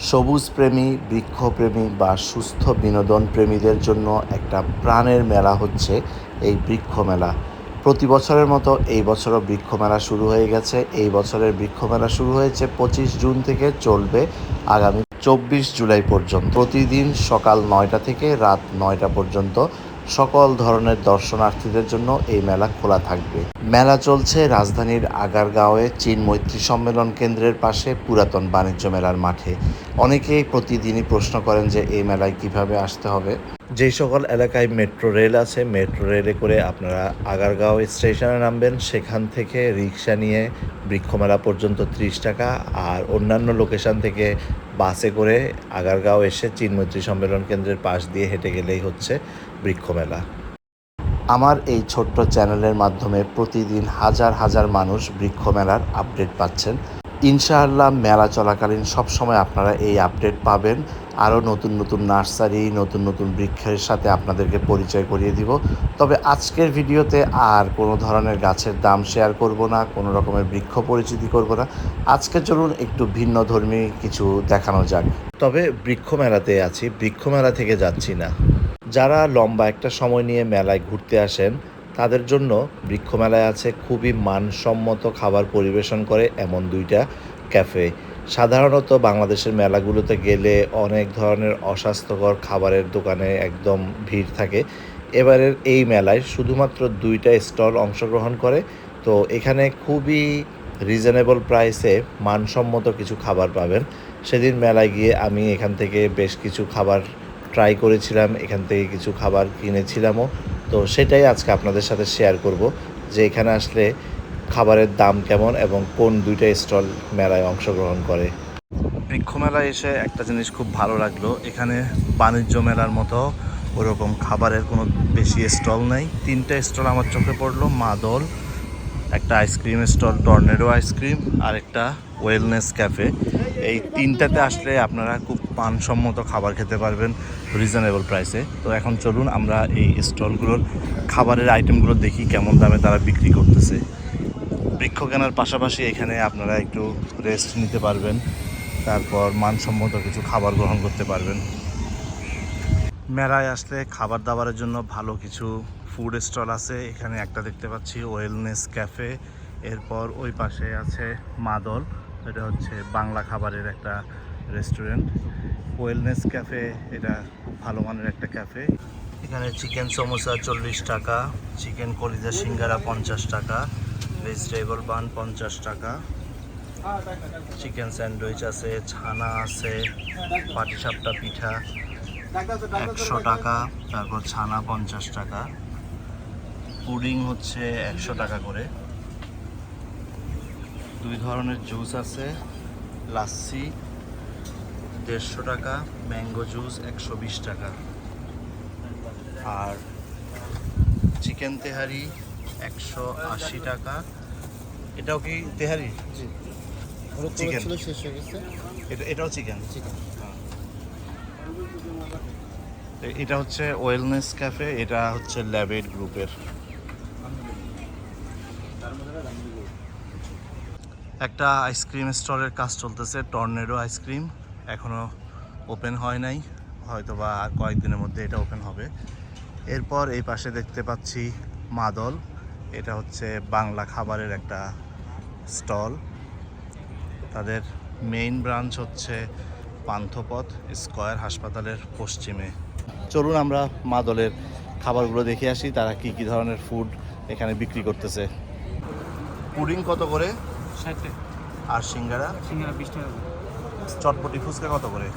সবুজ প্রেমী বৃক্ষপ্রেমী বা সুস্থ বিনোদন প্রেমীদের জন্য একটা প্রাণের মেলা হচ্ছে এই বৃক্ষ মেলা। প্রতি বছরের মতো এই বছরও বৃক্ষ মেলা শুরু হয়ে গেছে। এই বছরের বৃক্ষ মেলা শুরু হয়েছে পঁচিশ জুন থেকে চলবে আগামী চব্বিশ জুলাই পর্যন্ত। প্রতিদিন সকাল নয়টা থেকে রাত নয়টা পর্যন্ত সকল ধরনের দর্শনার্থীদের জন্য এই মেলা খোলা থাকবে। মেলা চলছে রাজধানীর আগারগাঁওয়ে চীন মৈত্রী সম্মেলন কেন্দ্রের পাশে পুরাতন বাণিজ্য মেলার মাঠে। অনেকেই প্রতিদিনই প্রশ্ন করেন যে এই মেলায় কীভাবে আসতে হবে। যেই সকল এলাকায় মেট্রো রেল আছে, মেট্রো রেলে করে আপনারা আগারগাঁও স্টেশনে নামবেন। সেখান থেকে রিক্সা নিয়ে বৃক্ষমেলা পর্যন্ত ত্রিশ টাকা আর অন্যান্য লোকেশন থেকে বাসে করে আগারগাঁও এসে চীনমৈত্রী সম্মেলন কেন্দ্রের পাশ দিয়ে হেঁটে গেলেই হচ্ছে বৃক্ষমেলা। আমার এই ছোট্ট চ্যানেলের মাধ্যমে প্রতিদিন হাজার হাজার মানুষ বৃক্ষমেলার আপডেট পাচ্ছেন। ইনশাআল্লাহ মেলা চলাকালীন সবসময় আপনারা এই আপডেট পাবেন। আরও নতুন নতুন নার্সারি, নতুন নতুন বৃক্ষের সাথে আপনাদেরকে পরিচয় করিয়ে দিব। তবে আজকের ভিডিওতে আর কোনো ধরনের গাছের দাম শেয়ার করব না, কোনো রকমের বৃক্ষ পরিচিতি করব না। আজকে চলুন একটু ভিন্ন ধর্মী কিছু দেখানো যাক। তবে বৃক্ষ মেলাতে আছি, বৃক্ষ মেলা থেকে যাচ্ছি না। যারা লম্বা একটা সময় নিয়ে মেলায় ঘুরতে আসেন তাদের জন্য বৃক্ষ মেলায় আছে খুবই মানসম্মত খাবার পরিবেশন করে এমন দুইটা ক্যাফে। সাধারণত বাংলাদেশের মেলাগুলোতে গেলে অনেক ধরনের অস্বাস্থ্যকর খাবারের দোকানে একদম ভিড় থাকে। এবারের এই মেলায় শুধুমাত্র দুইটা স্টল অংশগ্রহণ করে, তো এখানে খুবই রিজনেবল প্রাইসে মানসম্মত কিছু খাবার পাবেন। সেদিন মেলায় গিয়ে আমি এখান থেকে বেশ কিছু খাবার ট্রাই করেছিলাম, এখান থেকে কিছু খাবার কিনেছিলামও। তো সেটাই আজকে আপনাদের সাথে শেয়ার করব যে এখানে আসলে খাবারের দাম কেমন এবং কোন দুইটা স্টল মেলায় অংশগ্রহণ করে। বৃক্ষ মেলায় এসে একটা জিনিস খুব ভালো লাগল, এখানে বাণিজ্য মেলার মতো ওরকম খাবারের কোনো বেশি স্টল নেই। তিনটা স্টল আমার চোখে পড়ল, মাদল একটা ice cream stall, tornado ice cream আর একটা ওয়েলনেস ক্যাফে। এই তিনটাতে আসলে আপনারা খুব মানসম্মত খাবার খেতে পারবেন রিজনেবল প্রাইসে তো এখন চলুন আমরা এই স্টলগুলোর খাবারের আইটেমগুলো দেখি কেমন দামে তারা বিক্রি করতেছে। বৃক্ষ কেনার পাশাপাশি এখানে আপনারা একটু রেস্ট নিতে পারবেন, তারপর মানসম্মত কিছু খাবার গ্রহণ করতে পারবেন। মেলায় আসলে খাবার দাবারের জন্য ভালো কিছু ফুড স্টল আছে। এখানে একটা দেখতে পাচ্ছি ওয়েলনেস ক্যাফে এরপর ওই পাশে আছে মাদল। এটা হচ্ছে বাংলা খাবারের একটা রেস্টুরেন্ট ওয়েলনেস ক্যাফে এটা খুব ভালো মানের একটা ক্যাফে এখানে চিকেন সমোসা চল্লিশ টাকা চিকেন কলিজা সিঙ্গারা পঞ্চাশ টাকা ভেজিটেবল বান পঞ্চাশ টাকা। চিকেন স্যান্ডউইচ আছে, ছানা আছে, পাটিসাপটা পিঠা। একশো টাকা তারপর ছানা পঞ্চাশ টাকা। পুডিং হচ্ছে একশো টাকা করে। দুই ধরনের জুস আছে লাচ্ছি দেড়শো টাকা ম্যাঙ্গো জুস একশো বিশ টাকা। আর চিকেন তেহারি একশো আশি টাকা। এটাও কি তেহারি চিকেন। এটাও চিকেন। চিকেন। এটা হচ্ছে ওয়েলনেস ক্যাফে, এটা হচ্ছে ল্যাবেড গ্রুপের। একটা আইসক্রিম স্টলের কাজ চলতেছে, টর্নেডো আইসক্রিম। এখনও ওপেন হয় নাই হয়তো বা আর কয়েকদিনের মধ্যে এটা ওপেন হবে। এরপর এই পাশে দেখতে পাচ্ছি মাদল, এটা হচ্ছে বাংলা খাবারের একটা স্টল। তাদের মেইন ব্রাঞ্চ হচ্ছে পান্থপথ স্কয়ার হাসপাতালের পশ্চিমে। চলুন আমরা মাদলের খাবারগুলো দেখে আসি তারা কি কি ধরনের ফুড এখানে বিক্রি করতেছে। পুডিং কত করে? আর সিঙ্গারা? সিঙ্গারা বিশ টাকা চটপটি ফুচকা কত করে?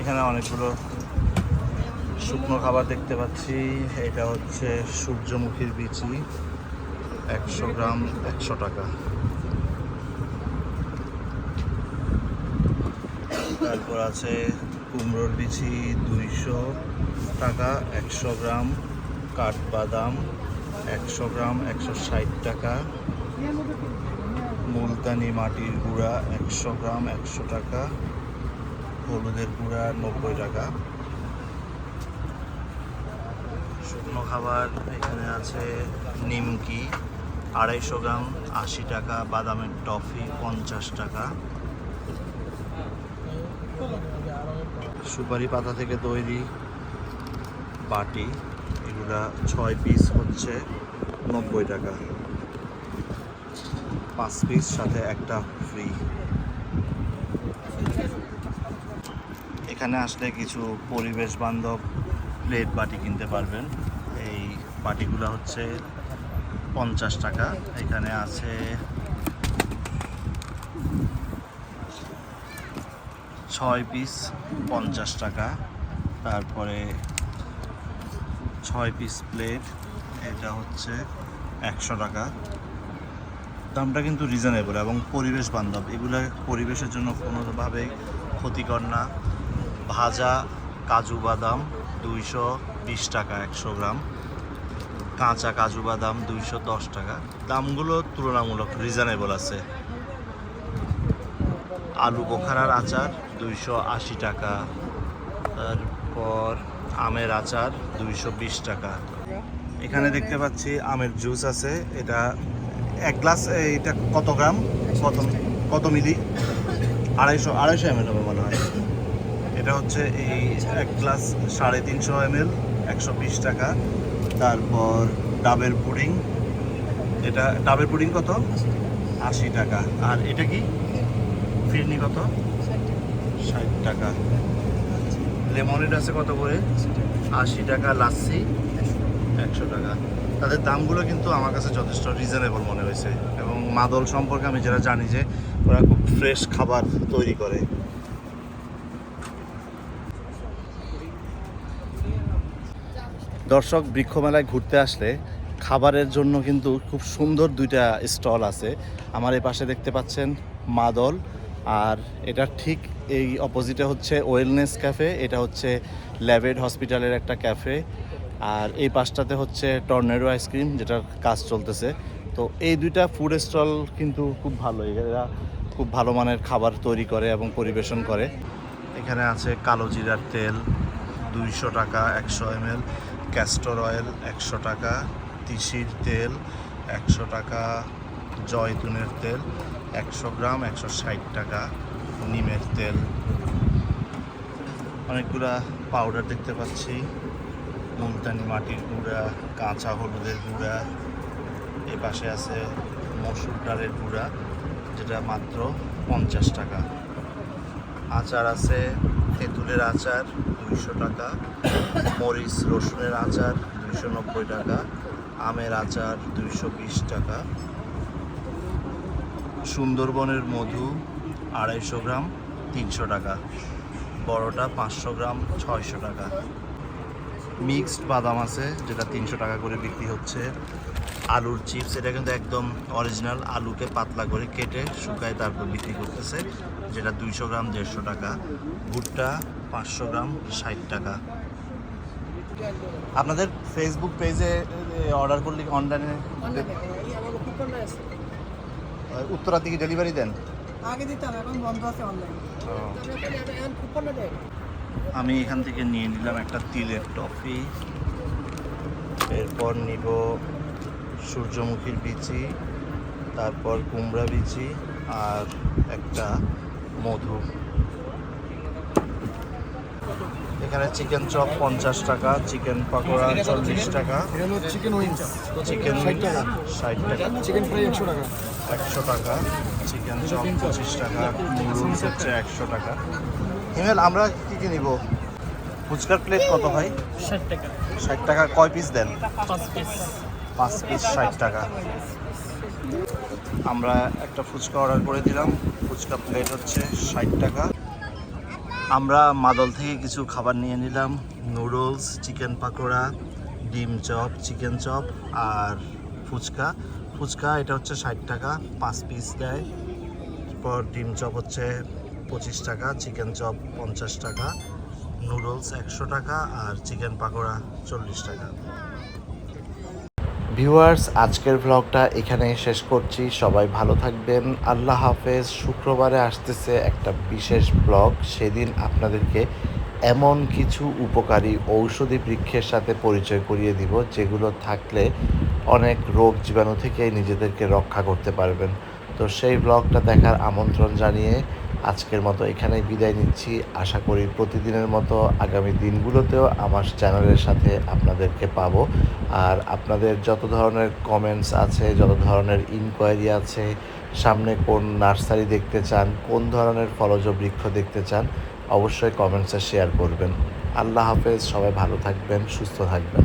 এখানে অনেকগুলো শুকনো খাবার দেখতে পাচ্ছি। এটা হচ্ছে সূর্যমুখীর বিচি একশো গ্রাম একশো টাকা। তারপর আছে কুমড়োর বিচি দুইশো টাকা, একশো গ্রাম কাঠবাদাম, একশো গ্রাম, একশো ষাট টাকা। মুলতানি মাটির গুঁড়া, একশো গ্রাম, একশো টাকা। হলুদের গুঁড়া, নব্বই টাকা। শুকনো খাবার এখানে আছে নিমকি, আড়াইশো গ্রাম, আশি টাকা। বাদামের টফি, পঞ্চাশ টাকা। সুপারি পাতা থেকে তৈরি বাটি, এগুলা ছয় পিস হচ্ছে নব্বই টাকা। পাঁচ পিস সাথে একটা ফ্রি এখানে আসলে কিছু পরিবেশ বান্ধব প্লেট বাটি কিনতে পারবেন। এই বাটিগুলো হচ্ছে পঞ্চাশ টাকা। এখানে আছে ছয় পিস পঞ্চাশ টাকা। তারপরে ছয় পিস প্লেট এটা হচ্ছে একশো টাকা। দামটা কিন্তু রিজনেবল এবং পরিবেশ বান্ধব। এগুলো পরিবেশের জন্য কোনোভাবে ক্ষতিকর না। ভাজা কাজু বাদাম দুইশো বিশ টাকা একশো গ্রাম। কাঁচা কাজু বাদাম দুইশো দশ টাকা। দামগুলো তুলনামূলক রিজনেবল আছে। আলু বোখারার আচার দুইশো আশি টাকা। তারপর আমের আচার দুইশো বিশ টাকা। এখানে দেখতে পাচ্ছি আমের জুস আছে। এটা এক গ্লাস এটা কত গ্রাম? কত কত মিলি? আড়াইশো আড়াইশো এম হবে মনে হয়। এটা হচ্ছে এই এক গ্লাস সাড়ে তিনশো এম এল একশো বিশ টাকা। তারপর ডাবের পুডিং। এটা, ডাবের পুডিং কত? আশি টাকা। আর এটা কি? ফিরনি কত? ষাট টাকা। লেমনেড আছে কত করে? আশি টাকা, লাচ্ছি একশো টাকা। তাদের দামগুলো কিন্তু আমার কাছে যথেষ্ট রিজনেবল মনে হয়েছে। এবং মাদল সম্পর্কে আমি যেটা জানি যে ওরা খুব ফ্রেশ খাবার তৈরি করে। দর্শক, বৃক্ষমেলায় ঘুরতে আসলে খাবারের জন্য কিন্তু খুব সুন্দর দুইটা স্টল আছে। আমার এই পাশে দেখতে পাচ্ছেন মাদল, আর এটা ঠিক এই অপোজিটে হচ্ছে ওয়েলনেস ক্যাফে এটা হচ্ছে ল্যাবেড হসপিটালের একটা ক্যাফে আর এই পাশটাতে হচ্ছে টর্নেডো আইসক্রিম যেটার কাজ চলতেছে। তো এই দুইটা ফুড স্টল কিন্তু খুব ভালো, এরা খুব ভালো মানের খাবার তৈরি করে এবং পরিবেশন করে। এখানে আছে কালো জিরার তেল, দুইশো টাকা, একশো এমএল ক্যাস্টর অয়েল একশো টাকা, তিসির তেল, একশো টাকা, জয়তুনের তেল, একশো গ্রাম, একশো ষাট টাকা। নিমের তেল। অনেকগুলা পাউডার দেখতে পাচ্ছি। মুলতানি মাটির গুঁড়া, কাঁচা হলুদের গুঁড়া, এ পাশে আছে মসুর ডালের গুঁড়া, যেটা মাত্র পঞ্চাশ টাকা। আচার আছে তেঁতুলের আচার দুইশো টাকা, মরিচ, রসুনের আচার দুইশো নব্বই টাকা, আমের আচার দুইশো বিশ টাকা। সুন্দরবনের মধু আড়াইশো গ্রাম তিনশো টাকা। বড়টা পাঁচশো গ্রাম ছয়শো টাকা। মিক্সড বাদাম আছে যেটা তিনশো টাকা করে বিক্রি হচ্ছে। আলুর চিপস এটা কিন্তু একদম অরিজিনাল আলুকে পাতলা করে কেটে শুকায় তারপর বিক্রি করতেছে যেটা দুইশো গ্রাম দেড়শো টাকা। ভুট্টা পাঁচশো গ্রাম ষাট টাকা। আপনাদের ফেসবুক পেজে অর্ডার করলে অনলাইনে উত্তরার দিকে ডেলিভারি দেন? আগে দিতাম এখন বন্ধ আছে অনলাইন আমি এখান থেকে নিয়ে নিলাম একটা তিলের টফি। এরপর নিব সূর্যমুখীর বিচি তারপর কুমড়া বিচি আর একটা মধু। এখানে চিকেন চপ পঞ্চাশ টাকা চিকেন পকোড়া চল্লিশ টাকা চিকেন উইংস চিকেন ষাট টাকা। ষাট টাকা। চিকেন ফ্রাই একশো টাকা। একশো টাকা চিকেন চপ পঁচিশ টাকা নুডলস হচ্ছে একশো টাকা। হিমেল আমরা কি কি নিব? ফুচকার প্লেট কত হয় ষাট টাকা। ষাট টাকা কয় পিস দেন? পাঁচ পিস ষাট টাকা। আমরা একটা ফুচকা অর্ডার করে দিলাম। ফুচকা প্লেট হচ্ছে ষাট টাকা। আমরা মাদল থেকে কিছু খাবার নিয়ে নিলাম। নুডলস চিকেন পাকোড়া ডিম চপ চিকেন চপ আর ফুচকা। ফুচকা, এটা হচ্ছে ষাট টাকা, পাঁচ পিস দেয়। এরপর ডিম চপ হচ্ছে পঁচিশ টাকা চিকেন চপ পঞ্চাশ টাকা নুডলস একশো টাকা, আর চিকেন পাকোড়া চল্লিশ টাকা। ভিউয়ার্স আজকের ব্লগটা এখানেই শেষ করছি। সবাই ভালো থাকবেন। আল্লাহ হাফেজ। শুক্রবারে আসতেছে একটা বিশেষ ব্লগ সেদিন আপনাদেরকে এমন কিছু উপকারী ঔষধি বৃক্ষের সাথে পরিচয় করিয়ে দিব, যেগুলো থাকলে অনেক রোগ জীবাণু থেকে নিজেদেরকে রক্ষা করতে পারবেন। তো সেই ব্লগটা দেখার আমন্ত্রণ জানিয়ে আজকের মতো এখানেই বিদায় নিচ্ছি। আশা করি প্রতিদিনের মতো আগামী দিনগুলোতেও আমার চ্যানেলের সাথে আপনাদেরকে পাবো। আর আপনাদের যত ধরনের কমেন্টস আছে, যত ধরনের ইনকোয়ারি আছে, সামনে কোন নার্সারি দেখতে চান, কোন ধরনের ফলজ বৃক্ষ দেখতে চান, অবশ্যই কমেন্টসে শেয়ার করবেন। আল্লাহ হাফেজ, সবাই ভালো থাকবেন, সুস্থ থাকবেন।